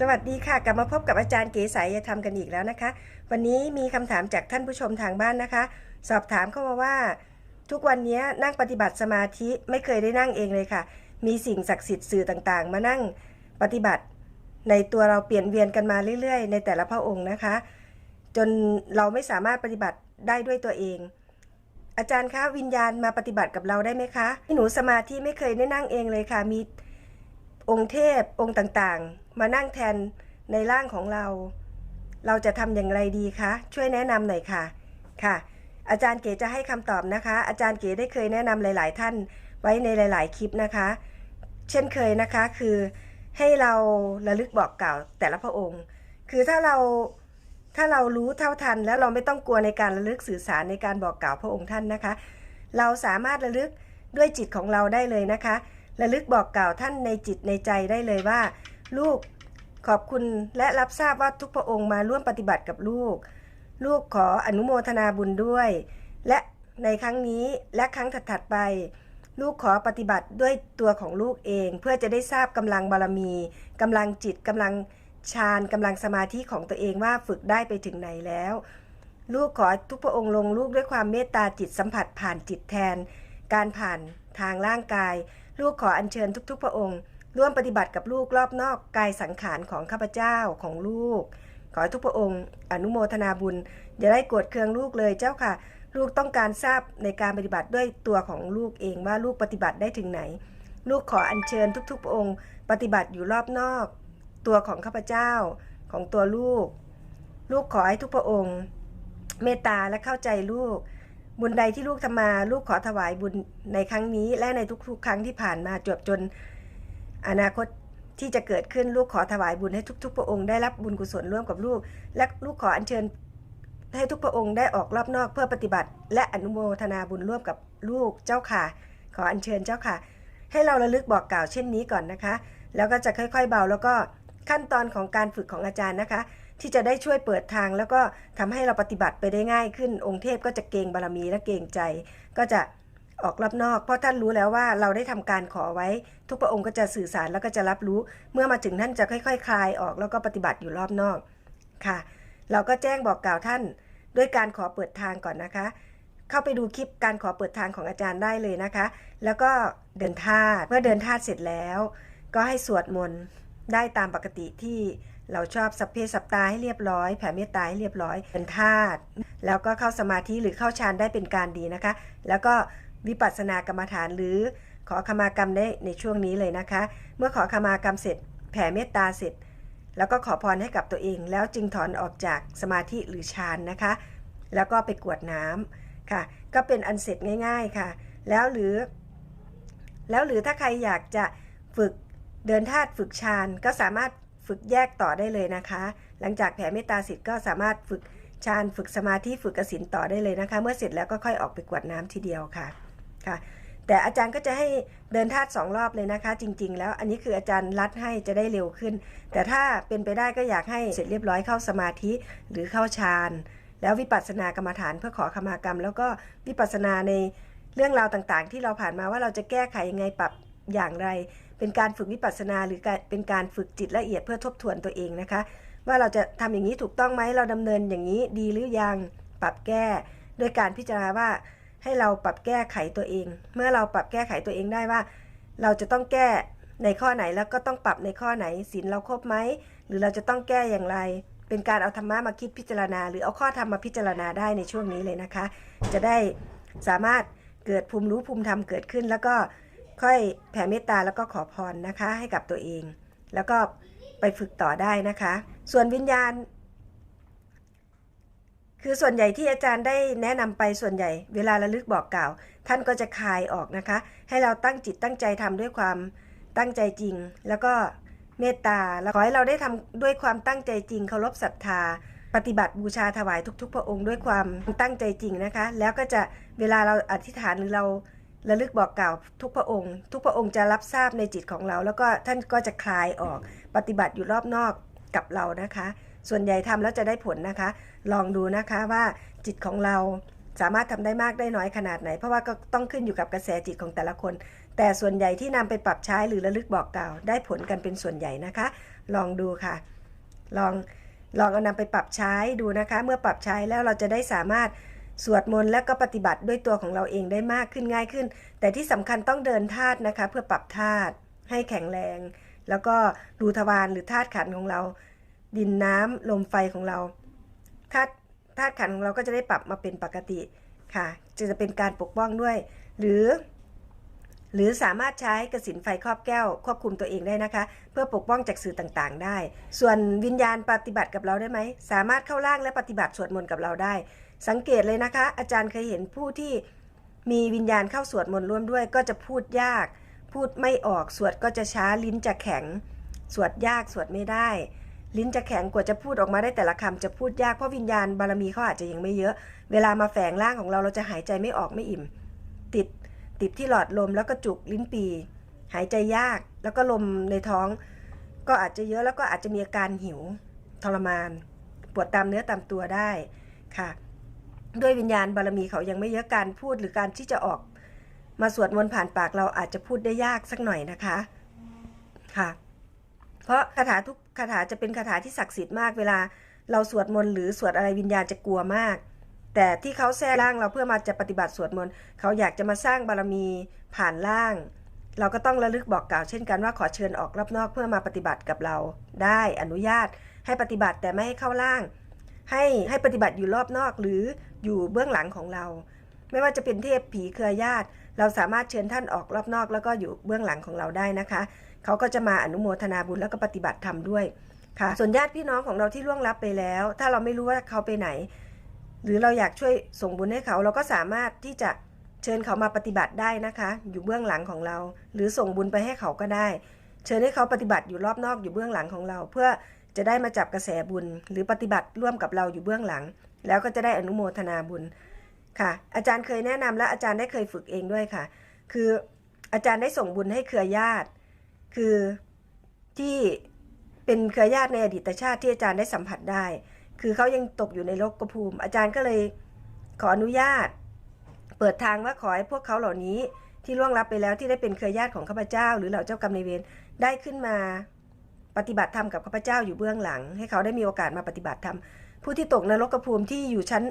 สวัสดีค่ะ กลับมาพบกับอาจารย์เก๋ไสยธรรมกันอีกแล้วนะคะ วันนี้มีคำถามจากท่านผู้ชมทางบ้านนะคะ สอบถามเข้ามาว่า ทุกวันนี้นั่งปฏิบัติสมาธิไม่เคยได้นั่งเองเลยค่ะ มีสิ่งศักดิ์สิทธิ์สื่อต่างๆ มานั่งปฏิบัติ ในตัวเราเปลี่ยนเวียนกันมาเรื่อย ๆ ในแต่ละพระองค์นะคะ จนเราไม่สามารถปฏิบัติได้ด้วยตัวเอง อาจารย์คะวิญญาณมาปฏิบัติกับเราได้ไหมคะหนูสมาธิไม่เคยได้นั่งเองเลยค่ะมี องค์เทพองค์ต่างๆ มานั่งแทนในร่างของเรา เราจะทำอย่างไรดีคะ ช่วยแนะนำหน่อยค่ะ ค่ะ อาจารย์เก๋จะให้คำตอบนะคะ อาจารย์เก๋ได้เคยแนะนำหลาย ๆ ท่านไว้ในหลาย ๆ คลิปนะคะ เช่นเคยนะคะคือให้เราระลึกบอกกล่าวแต่ละพระองค์ คือถ้าเราถ้าเรารู้เท่าทัน แล้วเราไม่ต้องกลัวในการระลึกสื่อสารในการบอกกล่าวพระองค์ท่านนะคะ เราสามารถระลึกด้วยจิตของเราได้เลยนะคะ ระลึกบอกกล่าวท่านในจิตในใจได้เลยว่า ลูกขอบคุณและรับทราบว่าทุกพระองค์มาร่วมปฏิบัติกับลูก ลูกขออนุโมทนาบุญด้วย และในครั้งนี้และครั้งถัดๆไป ลูกขอปฏิบัติด้วยตัวของลูกเอง เพื่อจะได้ทราบกำลังบารมีกำลังจิตกำลังฌานกำลังสมาธิของตัวเองว่าฝึกได้ไปถึงไหนแล้ว ลูกขอทุกพระองค์ลงลูกด้วยความเมตตาจิตสัมผัสผ่านจิตแทน การผ่านทางร่างกาย ลูกขออัญเชิญทุกๆ พระองค์ ร่วมปฏิบัติกับลูกรอบนอกกายสังขารของข้าพเจ้าของลูก ขอให้ทุกพระองค์ อนุโมทนาบุญ อย่าได้กรธเคืองลูกเลยเจ้าค่ะ ลูกต้องการทราบในการปฏิบัติด้วยตัวของลูกเองว่าลูกปฏิบัติได้ถึงไหน ลูกขออัญเชิญทุกๆ พระองค์ ปฏิบัติอยู่รอบนอก ตัวของข้าพเจ้าของตัวลูก ลูกขอให้ทุกพระองค์ เมตตาและเข้าใจลูก บุญใดที่ลูกทำมา ลูกขอถวายบุญในครั้งนี้ และในทุกๆ ครั้งที่ผ่านมาจวบจน อนาคตที่จะเกิดขึ้นลูกขอถวายบุญให้ทุก ๆ พระองค์ได้รับบุญกุศลร่วมกับลูก และลูกขออัญเชิญให้ทุกพระองค์ได้ออกรอบนอกเพื่อปฏิบัติ และอนุโมทนาบุญร่วมกับลูกเจ้าค่ะ ขออัญเชิญเจ้าค่ะ ให้เราระลึกบอกกล่าวเช่นนี้ก่อนนะคะ แล้วก็จะค่อย ๆ เบาแล้วก็ขั้นตอนของการฝึกของอาจารย์นะคะ ที่จะได้ช่วยเปิดทาง แล้วก็ทำให้เราปฏิบัติไปได้ง่ายขึ้น องค์เทพก็จะเกรงบารมีและเกรงใจ ก็จะออกรอบนอก เพราะท่านรู้แล้วว่าเราได้ทำการขอไว้ ทุกพระองค์ก็จะสื่อสารแล้วก็จะรับรู้ เมื่อมาถึงท่านจะค่อยๆคลายออกแล้วก็ปฏิบัติอยู่รอบนอกค่ะ เราก็แจ้งบอกกล่าวท่านด้วยการขอเปิดทางก่อนนะคะ เข้าไปดูคลิปการขอเปิดทางของอาจารย์ได้เลยนะคะ แล้วก็เดินธาตุเมื่อเดินธาตุเสร็จแล้ว ก็ให้สวดมนต์ได้ตามปกติที่ เราชอบสัพเพสัปตาให้เรียบร้อย แผ่เมตตาให้เรียบร้อย เป็นธาตุแล้วก็เข้าสมาธิหรือเข้าฌานได้เป็นการดีนะคะ แล้วก็วิปัสสนากรรมฐานหรือขอขมากรรมได้ในช่วงนี้เลยนะคะ เมื่อขอขมากรรมเสร็จ แผ่เมตตาเสร็จ แล้วก็ขอพรให้กับตัวเอง แล้วจึงถอนออกจากสมาธิหรือฌานนะคะ แล้วก็ไปกวดน้ำค่ะ ก็เป็นอันเสร็จง่าย ๆค่ะ แล้วหรือ แล้วหรือถ้าใครอยากจะฝึกเดินธาตุฝึกฌานก็สามารถ ฝึกแยกต่อได้เลยนะคะ หลังจากแผ่เมตตาเสร็จก็สามารถฝึกฌานฝึกสมาธิฝึกกสินต่อได้เลยนะคะ เมื่อเสร็จแล้วก็ค่อยออกไปกวดน้ำทีเดียวค่ะค่ะ แต่อาจารย์ก็จะให้เดินธาตุสองรอบเลยนะคะ จริง ๆ แล้วอันนี้คืออาจารย์รัดให้จะได้เร็วขึ้น แต่ถ้าเป็นไปได้ก็อยากให้เสร็จเรียบร้อยเข้าสมาธิหรือเข้าฌานแล้ววิปัสสนากรรมฐานเพื่อขอขมากรรม แล้วก็วิปัสสนาในเรื่องราวต่างๆ ที่เราผ่านมาว่าเราจะแก้ไขยังไงปรับอย่างไร เป็นการฝึกวิปัสสนาหรือเป็นการฝึกจิตละเอียดเพื่อทบทวนตัวเองนะคะ ว่าเราจะทำอย่างนี้ถูกต้องไหมเราดำเนินอย่างนี้ดีหรือยังปรับแก้โดยการพิจารณาว่าให้เราปรับแก้ไขตัวเอง เมื่อเราปรับแก้ไขตัวเองได้ว่า เราจะต้องแก้ในข้อไหนแล้วก็ต้องปรับในข้อไหนศีลเราครบไหมหรือเราจะต้องแก้อย่างไร เป็นการเอาธรรมะมาคิดพิจารณา หรือเอาข้อธรรมมาพิจารณาได้ในช่วงนี้เลยนะคะ จะได้สามารถเกิดภูมิรู้ภูมิธรรมเกิดขึ้น แล้วก็ ค่อยแผ่เมตตาแล้วก็ขอพรนะคะ ให้กับตัวเอง แล้วก็ไปฝึกต่อได้นะคะ ส่วนวิญญาณ คือส่วนใหญ่ที่อาจารย์ได้แนะนำไปส่วนใหญ่ เวลาระลึกบอกกล่าว ท่านก็จะคลายออกนะคะ ให้เราตั้งจิตตั้งใจทำด้วยความตั้งใจจริง แล้วก็เมตตาแล้วขอให้เราได้ทำด้วยความตั้งใจจริงเคารพศรัทธาปฏิบัติบูชาถวายทุก ๆ พระองค์ด้วยความตั้งใจจริงนะคะ แล้วก็จะเวลาเราอธิษฐานหรือเรา ระลึกบอกกล่าวทุกพระองค์ ทุกพระองค์จะรับทราบในจิตของเรา แล้วก็ท่านก็จะคลายออกปฏิบัติอยู่รอบนอกกับเรานะคะ ส่วนใหญ่ทำแล้วจะได้ผลนะคะ ลองดูนะคะว่าจิตของเราสามารถทำได้มากได้น้อยขนาดไหน เพราะว่าก็ต้องขึ้นอยู่กับกระแสจิตของแต่ละคน แต่ส่วนใหญ่ที่นำไปปรับใช้หรือระลึกบอกกล่าว ได้ผลกันเป็นส่วนใหญ่นะคะ ลองดูค่ะ ลองลองเอานำไปปรับใช้ดูนะคะ เมื่อปรับใช้แล้วเราจะได้สามารถ สวดมนต์และก็ปฏิบัติด้วยตัวของเราเองได้มากขึ้นง่ายขึ้น แต่ที่สำคัญต้องเดินธาตุนะคะ เพื่อปรับธาตุให้แข็งแรง แล้วก็รูทวารหรือธาตุขันของเรา ดินน้ำลมไฟของเราธาตุธาตุขันของเราก็จะได้ปรับมาเป็นปกติค่ะจะจะเป็นการปกป้องด้วย หรือ หรือสามารถใช้กระสินไฟครอบแก้ว ควบคุมตัวเองได้นะคะ เพื่อปกป้องจากสื่อต่างๆ ได้ ส่วนวิญญาณปฏิบัติกับเราได้ไหมสามารถเข้าร่างและปฏิบัติสวดมนต์กับเราได้ สังเกตเลยนะคะ อาจารย์เคยเห็นผู้ที่มีวิญญาณเข้าสวดมนต์ร่วมด้วยก็จะพูดยาก พูดไม่ออกสวดก็จะช้าลิ้นจะแข็ง สวดยากสวดไม่ได้ ลิ้นจะแข็งกว่าจะพูดออกมาได้แต่ละคำจะพูดยากเพราะวิญญาณบารมีเขาอาจจะยังไม่เยอะ เวลามาแฝงร่างของเราเราจะหายใจไม่ออกไม่อิ่ม ติดติดที่หลอดลมแล้วก็จุกลิ้นปี หายใจยากแล้วก็ลมในท้อง ก็อาจจะเยอะแล้วก็อาจจะมีอาการหิวทรมาน ปวดตามเนื้อตามตัวได้ค่ะ ด้วยวิญญาณบารมีเขายังไม่เยอะการพูดหรือการที่จะออก มาสวดมนต์ผ่านปากเราอาจจะพูดได้ยากสักหน่อยนะคะค่ะ เพราะคาถาทุกคาถาจะเป็นคาถาที่ศักดิ์สิทธิ์มากเวลาเราสวดมนต์หรือสวดอะไรวิญญาณจะกลัวมาก แต่ที่เขาแทรกร่างเราเพื่อมาจะปฏิบัติสวดมนต์เขาอยากจะมาสร้างบารมีผ่านร่าง เราก็ต้องระลึกบอกกล่าวเช่นกันว่าขอเชิญออกรอบนอกเพื่อมาปฏิบัติกับเราได้อนุญาตให้ปฏิบัติแต่ไม่ให้เข้าร่าง ให้ให้ปฏิบัติอยู่รอบนอกหรือ อยู่เบื้องหลังของเรา ไม่ว่าจะเป็นเทพผีเครือญาติ เราสามารถเชิญท่านออกรอบนอก แล้วก็อยู่เบื้องหลังของเราได้นะคะ เขาก็จะมาอนุโมทนาบุญแล้วก็ปฏิบัติธรรมด้วยค่ะ ส่วนญาติพี่น้องของเราที่ล่วงลับไปแล้ว ถ้าเราไม่รู้ว่าเขาไปไหน หรือเราอยากช่วยส่งบุญให้เขาเราก็สามารถที่จะเชิญเขามาปฏิบัติได้นะคะ อยู่เบื้องหลังของเรา หรือส่งบุญไปให้เขาก็ได้ เชิญให้เขาปฏิบัติอยู่รอบนอกอยู่เบื้องหลังของเรา เพื่อจะได้มาจับกระแสบุญ หรือปฏิบัติร่วมกับเราอยู่เบื้องหลัง แล้วก็จะได้อนุโมทนาบุญค่ะ อาจารย์เคยแนะนำและอาจารย์ได้เคยฝึกเองด้วยค่ะ คืออาจารย์ได้ส่งบุญให้เครือญาติ คือที่เป็นเครือญาติในอดีตชาติที่อาจารย์ได้สัมผัสได้ คือเขายังตกอยู่ในโลกภูมิ อาจารย์ก็เลยขออนุญาต เปิดทางว่าขอให้พวกเขาเหล่านี้ที่ล่วงลับไปแล้วที่ได้เป็นเครือญาติของข้าพเจ้า หรือเหล่าเจ้ากรรมนายเวรได้ขึ้นมาปฏิบัติธรรมกับข้าพเจ้าอยู่เบื้องหลัง ให้เขาได้มีโอกาสมาปฏิบัติธรรม ผู้ที่ตกนรกภูมิที่อยู่ชั้น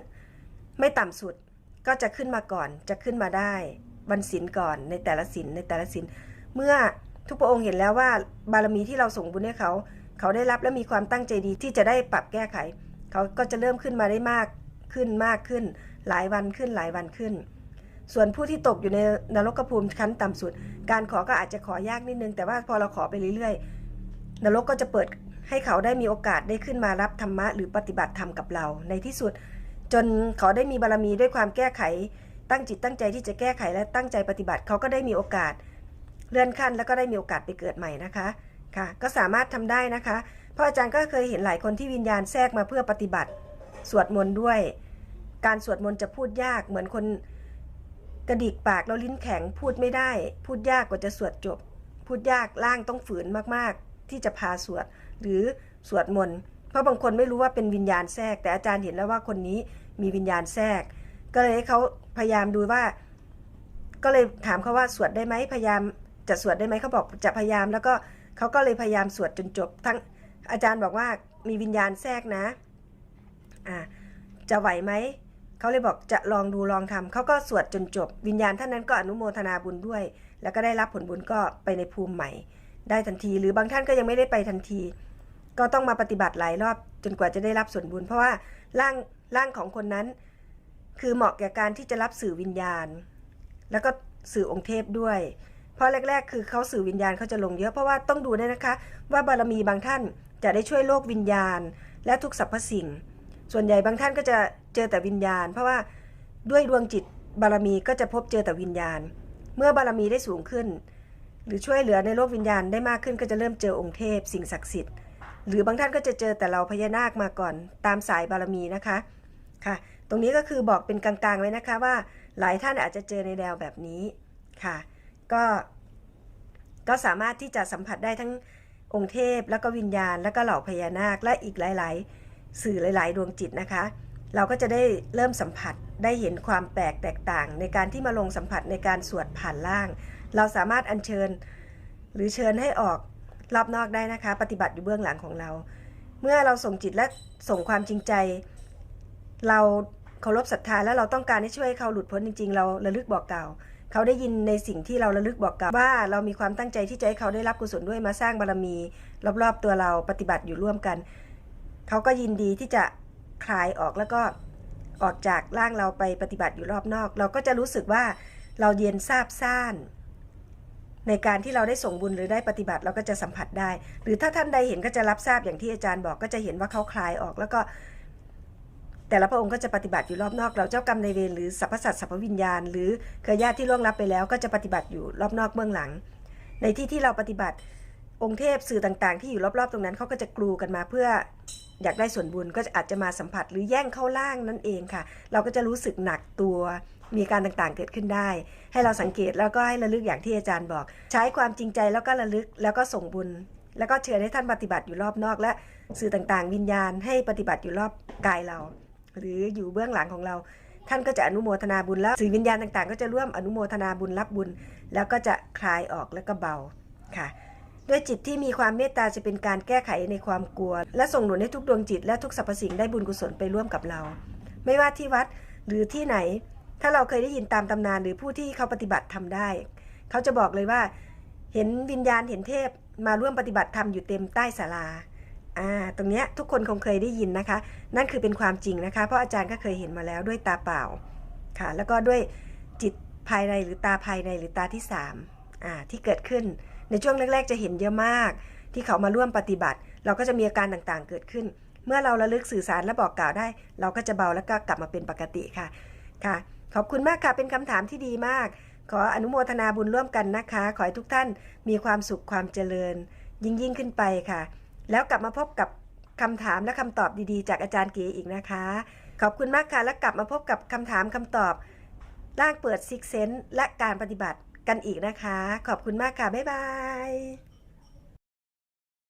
ไม่ต่ำสุดก็จะขึ้นมาก่อนจะขึ้นมาได้วันศีลก่อนในแต่ละศีลในแต่ละศีลเมื่อทุกพระองค์เห็นแล้วว่าบารมีที่เราส่งบุญให้เขา เขาได้รับและมีความตั้งใจดีที่จะได้ปรับแก้ไข เขาก็จะเริ่มขึ้นมาได้มากขึ้นมากขึ้น หลายวันขึ้นหลายวันขึ้น ส่วนผู้ที่ตกอยู่ในนรกภูมิชั้นต่ำสุด การขอก็อาจจะขอยากนิดนึง แต่ว่าพอเราขอไปเรื่อยๆนรกก็จะเปิด ให้เขาได้มีโอกาสได้ขึ้นมารับธรรมะหรือปฏิบัติธรรมกับเรา ในที่สุด จนเขาได้มีบารมีด้วยความแก้ไข ตั้งจิตตั้งใจที่จะแก้ไขและตั้งใจปฏิบัติเขาก็ได้มีโอกาส เลื่อนขั้นแล้วก็ได้มีโอกาสไปเกิดใหม่นะคะค่ะ ก็สามารถทำได้นะคะเพราะอาจารย์ก็เคยเห็นหลายคนที่วิญญาณแทรกมาเพื่อปฏิบัติ สวดมนต์ด้วย การสวดมนต์จะพูดยากเหมือนคนกระดิกปากแล้วลิ้นแข็งพูดไม่ได้ พูดยากกว่าจะสวดจบ พูดยากล่างต้องฝืนมากๆ ที่จะพาสวด หรือสวดมนต์เพราะบางคนไม่รู้ว่าเป็นวิญญาณแทรก แต่อาจารย์เห็นแล้วว่าคนนี้มีวิญญาณแทรก ก็เลยให้เขาพยายามดูว่า ก็เลยถามเขาว่าสวดได้ไหมพยายามจะสวดได้ไหมเขาบอกจะพยายาม แล้วก็เขาก็เลยพยายามสวดจนจบ ทั้งอาจารย์บอกว่ามีวิญญาณแทรกนะอ่าจะไหวไหมเขาเลยบอกจะลองดูลองทำเขาก็สวดจนจบ วิญญาณท่านนั้นก็อนุโมทนาบุญด้วย แล้วก็ได้รับผลบุญก็ไปในภูมิใหม่ ได้ทันที หรือบางท่านก็ยังไม่ได้ไปทันที ก็ต้องมาปฏิบัติหลายรอบจนกว่าจะได้รับส่วนบุญ เพราะว่าร่างร่างของคนนั้น คือเหมาะแก่การที่จะรับสื่อวิญญาณ แล้วก็สื่อองค์เทพด้วย เพราะแรก ๆ คือเขาสื่อวิญญาณเขาจะลงเยอะเพราะว่าต้องดูด้วยนะคะ ว่าบารมีบางท่านจะได้ช่วยโลกวิญญาณ และทุกสรรพสิ่ง ส่วนใหญ่บางท่านก็จะเจอแต่วิญญาณ เพราะว่าด้วยดวงจิตบารมีก็จะพบเจอแต่วิญญาณ เมื่อบารมีได้สูงขึ้น หรือช่วยเหลือในโลกวิญญาณได้มากขึ้นก็จะเริ่มเจอองค์เทพ สิ่งศักดิ์สิทธิ์ หรือบางท่านก็จะเจอแต่เราพญานาคมาก่อนตามสายบารมีนะคะค่ะ ตรงนี้ก็คือบอกเป็นกลางๆไว้นะคะว่าหลายท่านอาจจะเจอในแนวแบบนี้ค่ะ ก็ก็สามารถที่จะสัมผัสได้ทั้งองค์เทพ แล้วก็วิญญาณ แล้วก็เหล่าพญานาค และอีกหลาย ๆ สื่อหลาย ๆ ดวงจิตนะคะ เราก็จะได้เริ่มสัมผัสได้เห็นความแปลกแตกต่าง ในการที่มาลงสัมผัสในการสวดผ่านล่าง เราสามารถอัญเชิญ หรือเชิญให้ออก รอบนอกได้นะคะ ปฏิบัติอยู่เบื้องหลังของเรา เมื่อเราส่งจิตและส่งความจริงใจ เราเคารพศรัทธาแล้วเราต้องการให้ช่วยเขาหลุดพ้นจริงๆ เราระลึกบอกกล่าวเขาได้ยินในสิ่งที่เราระลึกบอกกล่าวว่าเรามีความตั้งใจที่จะให้เขาได้รับกุศลด้วยมาสร้างบารมี รอบๆตัวเราปฏิบัติอยู่ร่วมกัน เขาก็ยินดีที่จะคลายออกแล้วก็ออกจากร่างเราไปปฏิบัติอยู่รอบนอก เราก็จะรู้สึกว่าเราเย็นซาบซ่าน ในการที่เราได้ส่งบุญหรือได้ปฏิบัติเราก็จะสัมผัสได้ หรือถ้าท่านใดเห็นก็จะรับทราบอย่างที่อาจารย์บอกก็จะเห็นว่าเขาคลายออก แล้วก็ แต่ละพระองค์ก็จะปฏิบัติอยู่รอบนอก เราเจ้ากรรมในเวรหรือสรรพสัตว์สรรพวิญญาณ หรือเครือญาติที่ล่วงลับไปแล้ว ก็จะปฏิบัติอยู่รอบนอกเบื้องหลัง ในที่ที่เราปฏิบัติ องค์เทพสื่อต่างๆ ที่อยู่รอบๆ ตรงนั้นเขาก็จะกรูกันมาเพื่ออยากได้ส่วนบุญก็จะอาจจะมาสัมผัสหรือแย่งเข้าล่างนั่นเองค่ะ เราก็จะรู้สึกหนักตัวมีการต่างๆเกิดขึ้นได้ ให้เราสังเกตแล้วก็ให้ระลึกอย่างที่อาจารย์บอก ใช้ความจริงใจแล้วก็ระลึกแล้วก็ส่งบุญ แล้วก็เชิญให้ท่านปฏิบัติอยู่รอบนอก และสื่อต่างๆ วิญญาณให้ปฏิบัติอยู่รอบกายเรา หรืออยู่เบื้องหลังของเรา ท่านก็จะอนุโมทนาบุญแล้วสื่อวิญญาณต่างๆ ก็จะร่วมอนุโมทนาบุญรับบุญ แล้วก็จะคลายออกแล้วก็เบาค่ะ ด้วยจิตที่มีความเมตตาจะเป็นการแก้ไขในความกลัว และส่งหนุนให้ทุกดวงจิตและทุกสรรพสิ่งได้บุญกุศลไปร่วมกับเรา ไม่ว่าที่วัดหรือที่ไหน ถ้าเราเคยได้ยินตามตำนานหรือผู้ที่เขาปฏิบัติทำได้ เขาจะบอกเลยว่า เห็นวิญญาณเห็นเทพมาร่วมปฏิบัติธรรมอยู่เต็มใต้ศาลาอ่าตรงเนี้ยทุกคนคงเคยได้ยินนะคะ นั่นคือเป็นความจริงนะคะ เพราะอาจารย์ก็เคยเห็นมาแล้วด้วยตาเปล่าค่ะ แล้วก็ด้วยจิตภายในหรือตาภายในหรือตาที่สามอ่าที่เกิดขึ้น ในช่วงแรก ๆ จะเห็นเยอะมาก ที่เขามาร่วมปฏิบัติ เราก็จะมีอาการต่างๆ เกิดขึ้น เมื่อเราระลึกสื่อสารและบอกกล่าวได้ เราก็จะเบาแล้วก็กลับมาเป็นปกติค่ะค่ะ ขอบคุณมากค่ะเป็นคำถามที่ดีมาก ขออนุโมทนาบุญร่วมกันนะคะ ขอให้ทุกท่านมีความสุขความเจริญ ยิ่งยิ่งขึ้นไปค่ะ แล้วกลับมาพบกับคำถามและคำตอบดีๆ จากอาจารย์เก๋อีกนะคะ ขอบคุณมากค่ะ แล้วกลับมาพบกับคำถามคำตอบร่างเปิดซิกเซนและการปฏิบัติ กันอีกนะคะ ขอบคุณมากค่ะ บ๊ายบาย